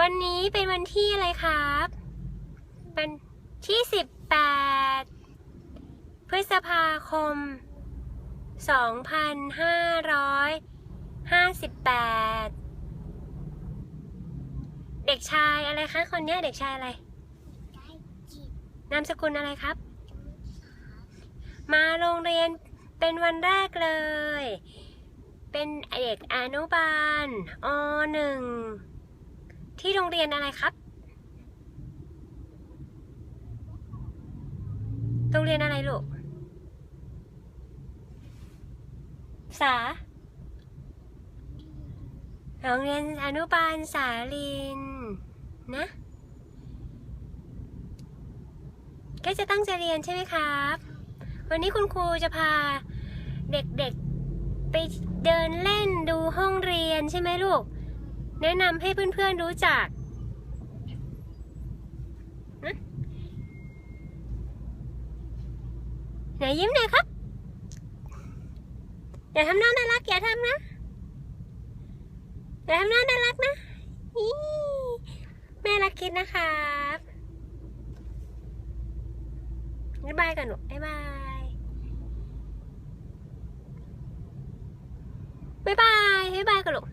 วันนี้เป็นวันที่อะไรครับเป็นที่สิบแปดพฤษภาคมสองพันห้าร้อยห้าสิบแปดเด็กชายอะไรคะคนนี้เด็กชายอะไรนามสกุลอะไรครับ มาโรงเรียนเป็นวันแรกเลย เป็นเด็กอนุบาลอหนึ่ง ที่โรงเรียนอะไรครับ โรงเรียนอะไรลูก สา โรงเรียนอนุบาลสาลิน นะ ก็จะตั้งใจเรียนใช่ไหมครับ วันนี้คุณครูจะพาเด็กๆไปเดินเล่นดูห้องเรียนใช่ไหมลูก แนะนำให้เพื่อนๆรู้จักนะไหนยิ้มหน่อยครับ อย่าทำหน้าน่ารักอย่าทำนะ อย่าทำหน้าน่ารักนะแม่รักคิดนะครับบ๊ายบายกันหนูบ๊ายบายบ๊ายบายบ๊ายบายกันลูก